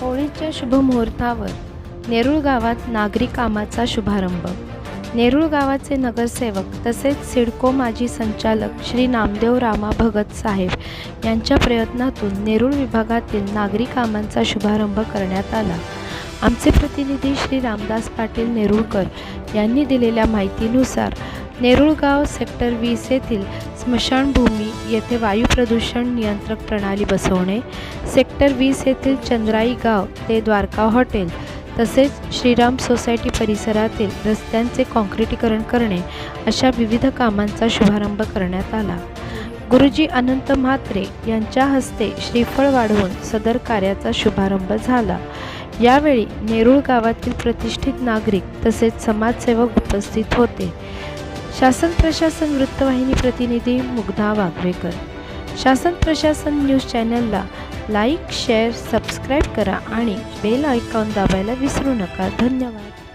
होळीच्या शुभमुहूर्तावर नेरूळ गावात नागरी कामाचा शुभारंभ. नेरूळ गावाचे नगरसेवक तसेच सिडको माजी संचालक श्री नामदेव रामा भगत साहेब यांच्या प्रयत्नातून नेरूळ विभागातील नागरी कामांचा शुभारंभ करण्यात आला. आमचे प्रतिनिधी श्री रामदास पाटील नेरुळकर यांनी दिलेल्या माहितीनुसार नेरुळगाव सेक्टर वीस येथील स्मशानभूमी येथे वायू प्रदूषण नियंत्रक प्रणाली बसवणे सेक्टर वीस येथील चंद्राई गाव ते द्वारका हॉटेल तसेच श्रीराम सोसायटी परिसरातील रस्त्यांचे काँक्रिटीकरण करणे अशा विविध कामांचा शुभारंभ करण्यात आला. गुरुजी अनंत म्हात्रे यांच्या हस्ते श्रीफळ वाढवून सदर कार्याचा शुभारंभ झाला. यावेळी नेरुळ गावातील प्रतिष्ठित नागरिक तसेच समाजसेवक उपस्थित होते. शासन प्रशासन वृत्तवाहिनी प्रतिनिधी मुग्धा वाघवेकर. शासन प्रशासन न्यूज चॅनलला लाईक शेअर सबस्क्राईब करा आणि बेल आयकॉन दाबायला विसरू नका. धन्यवाद.